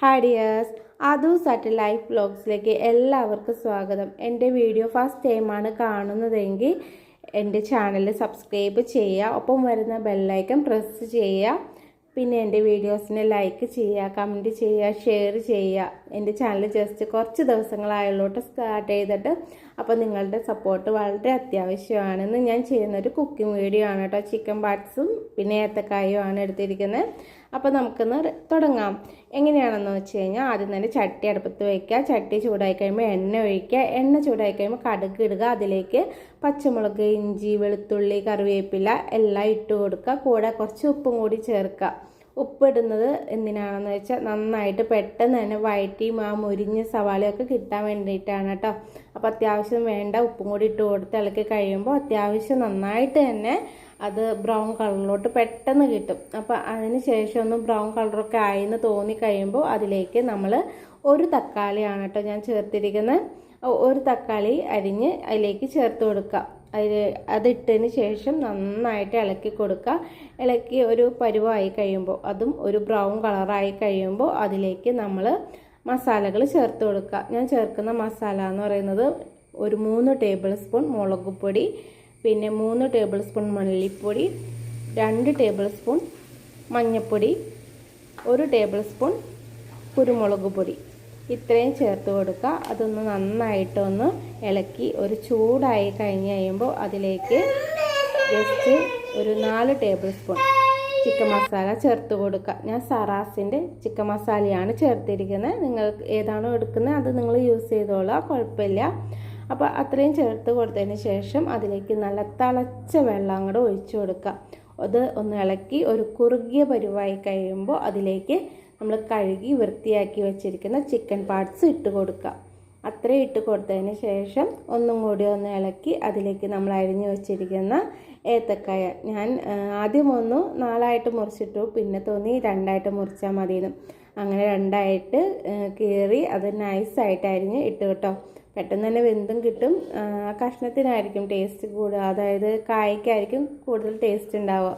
Hi dears Athu at life വ്ലോഗ്സിലേക്ക് എല്ലാവർക്കും സ്വാഗതം. എന്റെ വീഡിയോ ഫസ്റ്റ് ടൈമാണ് കാണുന്നതെങ്കിൽ എന്റെ ചാനൽ സബ്സ്ക്രൈബ് ചെയ്യുക. ഒപ്പം വരുന്ന ബെല്ലൈക്കൺ പ്രസ് ചെയ്യുക. പിന്നെ എന്റെ വീഡിയോസിനെ ലൈക്ക് ചെയ്യുക കമന്റ് ചെയ്യുക ഷെയർ ചെയ്യുക. എന്റെ ചാനൽ ജസ്റ്റ് കുറച്ച് ദിവസങ്ങളായുള്ളോട്ട് സ്റ്റാർട്ട് ചെയ്തിട്ട്. അപ്പോൾ നിങ്ങളുടെ സപ്പോർട്ട് വളരെ അത്യാവശ്യമാണെന്ന് ഞാൻ ചെയ്യുന്നൊരു കുക്കിംഗ് വീഡിയോ ആണ് കേട്ടോ ചിക്കൻ പാർട്സും പിന്നെ ഏത്തക്കായും ആണ് എടുത്തിരിക്കുന്നത് അപ്പോൾ നമുക്കൊന്ന് തുടങ്ങാം. എങ്ങനെയാണെന്ന് വെച്ച് കഴിഞ്ഞാൽ ആദ്യം തന്നെ ചട്ടി അടുപ്പത്ത് വയ്ക്കുക ചട്ടി ചൂടായി കഴിയുമ്പോൾ എണ്ണ ഒഴിക്കുക. എണ്ണ ചൂടായി കഴിയുമ്പോൾ കടുക് ഇടുക. അതിലേക്ക് പച്ചമുളക് ഇഞ്ചി വെളുത്തുള്ളി കറിവേപ്പില എല്ലാം ഇട്ട് കൊടുക്കുക. കൂടെ കുറച്ച് ഉപ്പും കൂടി ചേർക്കുക. ഉപ്പിടുന്നത് എന്തിനാണെന്ന് വെച്ചാൽ നന്നായിട്ട് പെട്ടെന്ന് തന്നെ വയറ്റിയും ആ മുരിഞ്ഞ സവാളയൊക്കെ കിട്ടാൻ വേണ്ടിയിട്ടാണ് കേട്ടോ. അപ്പോൾ അത്യാവശ്യം വേണ്ട ഉപ്പും കൂടി ഇട്ട് കൊടുത്ത് ഇളക്കി കഴിയുമ്പോൾ അത്യാവശ്യം നന്നായിട്ട് തന്നെ അത് ബ്രൗൺ കളറിലോട്ട് പെട്ടെന്ന് കിട്ടും. അപ്പോൾ അതിന് ശേഷം ഒന്ന് ബ്രൗൺ കളറൊക്കെ ആയെന്ന് തോന്നി കഴിയുമ്പോൾ അതിലേക്ക് നമ്മൾ ഒരു തക്കാളിയാണ് കേട്ടോ ഞാൻ ചേർത്തിരിക്കുന്നത് ഒരു തക്കാളി അരിഞ്ഞ് അതിലേക്ക് ചേർത്ത് കൊടുക്കുക അതിൽ അതിട്ടതിന് ശേഷം നന്നായിട്ട് ഇളക്കി കൊടുക്കുക. ഇളക്കി ഒരു പരുവായി കഴിയുമ്പോൾ അതും ഒരു ബ്രൗൺ കളറായി കഴിയുമ്പോൾ അതിലേക്ക് നമ്മൾ മസാലകൾ ചേർത്ത് കൊടുക്കുക. ഞാൻ ചേർക്കുന്ന മസാല എന്ന് പറയുന്നത് ഒരു മൂന്ന് ടേബിൾ സ്പൂൺ മുളക് പൊടി പിന്നെ മൂന്ന് ടേബിൾ സ്പൂൺ മല്ലിപ്പൊടി രണ്ട് ടേബിൾ സ്പൂൺ മഞ്ഞൾപ്പൊടി ഒരു ടേബിൾ സ്പൂൺ കുരുമുളക് പൊടി. ഇത്രയും ചേർത്ത് കൊടുക്കുക. അതൊന്ന് നന്നായിട്ടൊന്ന് ഇളക്കി ഒരു ചൂടായി കഴിഞ്ഞ് കഴിയുമ്പോൾ അതിലേക്ക് ജസ്റ്റ് ഒരു നാല് ടേബിൾ സ്പൂൺ ചിക്കൻ മസാല ചേർത്ത് കൊടുക്കുക. ഞാൻ സറാസിന്റെ ചിക്കൻ മസാലയാണ് ചേർത്തിരിക്കുന്നത്. നിങ്ങൾ ഏതാണോ എടുക്കുന്നത് അത് നിങ്ങൾ യൂസ് ചെയ്തോളാം. കുഴപ്പമില്ല. അപ്പോൾ അത്രയും ചേർത്ത് കൊടുത്തതിന് ശേഷം അതിലേക്ക് നല്ല തിളച്ച വെള്ളം അങ്ങോട്ട് ഒഴിച്ചു കൊടുക്കുക. അത് ഒന്ന് ഇളക്കി ഒരു കുറുകിയ പരിവായി കഴിയുമ്പോൾ അതിലേക്ക് നമ്മൾ കഴുകി വൃത്തിയാക്കി വെച്ചിരിക്കുന്ന ചിക്കൻ പാർട്സ് ഇട്ട് കൊടുക്കുക. അത്രയും ഇട്ട് കൊടുത്തതിന് ശേഷം ഒന്നും കൂടി ഒന്ന് ഇളക്കി അതിലേക്ക് നമ്മൾ അരിഞ്ഞു വെച്ചിരിക്കുന്ന ഏത്തക്കായ. ഞാൻ ആദ്യം ഒന്ന് നാലായിട്ട് മുറിച്ചിട്ടു പിന്നെ തോന്നി രണ്ടായിട്ട് മുറിച്ചാൽ മതിയെന്ന്. അങ്ങനെ രണ്ടായിട്ട് കീറി അത് നൈസായിട്ട് അരിഞ്ഞ് ഇട്ട് കേട്ടോ. പെട്ടെന്ന് തന്നെ വെന്തും കിട്ടും. കഷ്ണത്തിനായിരിക്കും ടേസ്റ്റ് കൂടുക. അതായത് കായ്ക്കായിരിക്കും കൂടുതൽ ടേസ്റ്റ് ഉണ്ടാവുക.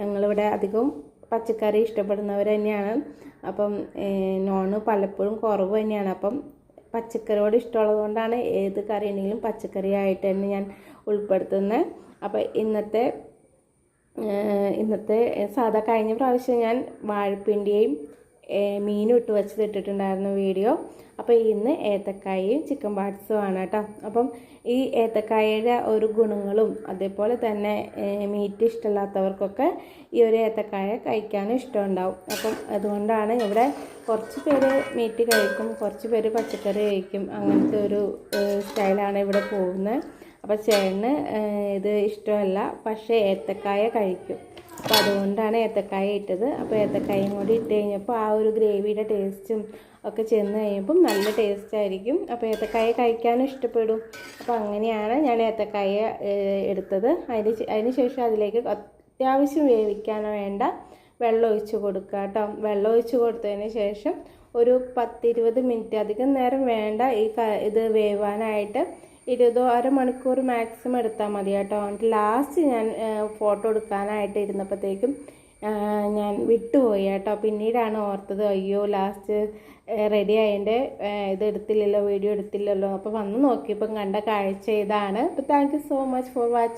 ഞങ്ങളിവിടെ അധികം പച്ചക്കറി ഇഷ്ടപ്പെടുന്നവർ തന്നെയാണ്. അപ്പം നോണ് പലപ്പോഴും കുറവ് തന്നെയാണ്. അപ്പം പച്ചക്കറിയോട് ഇഷ്ടമുള്ളത് കൊണ്ടാണ് ഏത് കറി ഉണ്ടെങ്കിലും പച്ചക്കറി ആയിട്ട് തന്നെ ഞാൻ ഉൾപ്പെടുത്തുന്നത് അപ്പോൾ ഇന്നത്തെ ഇന്നത്തെ സാധാ കഴിഞ്ഞ പ്രാവശ്യം ഞാൻ വാഴപ്പിണ്ടിയും മീനും ഇട്ട് വെച്ചത് ഇട്ടിട്ടുണ്ടായിരുന്നു വീഡിയോ. അപ്പോൾ ഇന്ന് ഏത്തക്കായയും ചിക്കൻ പാട്സും ആണ് കേട്ടോ. അപ്പം ഈ ഏത്തക്കായയുടെ ഒരു ഗുണങ്ങളും അതേപോലെ തന്നെ മീറ്റ് ഇഷ്ടമില്ലാത്തവർക്കൊക്കെ ഈ ഒരു ഏത്തക്കായ കഴിക്കാനും ഇഷ്ടമുണ്ടാവും. അപ്പം അതുകൊണ്ടാണ് ഇവിടെ കുറച്ച് പേര് മീറ്റ് കഴിക്കും കുറച്ച് പേര് പച്ചക്കറി കഴിക്കും. അങ്ങനത്തെ ഒരു സ്റ്റൈലാണ് ഇവിടെ പോകുന്നത്. അപ്പോൾ ചേട്ടന് ഇത് ഇഷ്ടമല്ല പക്ഷേ ഏത്തക്കായ കഴിക്കും. അപ്പോൾ അതുകൊണ്ടാണ് ഏത്തക്കായ ഇട്ടത്. അപ്പോൾ ഏത്തക്കായും കൂടി ഇട്ട് കഴിഞ്ഞപ്പോൾ ആ ഒരു ഗ്രേവിയുടെ ടേസ്റ്റും ഒക്കെ ചെന്ന് കഴിയുമ്പം നല്ല ടേസ്റ്റ് ആയിരിക്കും. അപ്പോൾ ഏത്തക്കായ കഴിക്കാനും ഇഷ്ടപ്പെടും. അപ്പോൾ അങ്ങനെയാണ് ഞാൻ ഏത്തക്കായ എടുത്തത്. അതിന് അതിന് ശേഷം അതിലേക്ക് അത്യാവശ്യം വേവിക്കാൻ വേണ്ട വെള്ളം ഒഴിച്ച് കൊടുക്കുക കേട്ടോ. വെള്ളം ഒഴിച്ച് കൊടുത്തതിന് ശേഷം ഒരു പത്തിരുപത് മിനിറ്റ് അധികം നേരം വേണ്ട ഈ ഇത് വേവാനായിട്ട് ഇരുപതോ അരമണിക്കൂർ മാക്സിമം എടുത്താൽ മതി കേട്ടോ. ലാസ്റ്റ് ഞാൻ ഫോട്ടോ എടുക്കാനായിട്ട് ഇരുന്നപ്പോഴത്തേക്കും ഞാൻ വിട്ടുപോയി കേട്ടോ. പിന്നീടാണ് ഓർത്തത് അയ്യോ ലാസ്റ്റ് റെഡി ആയതിന്റെ ഇത് എടുത്തില്ലല്ലോ വീഡിയോ എടുത്തില്ലല്ലോ. അപ്പോൾ വന്ന് നോക്കിയപ്പം കണ്ട കാഴ്ച ഇതാണ്. അപ്പോൾ thank so much for watching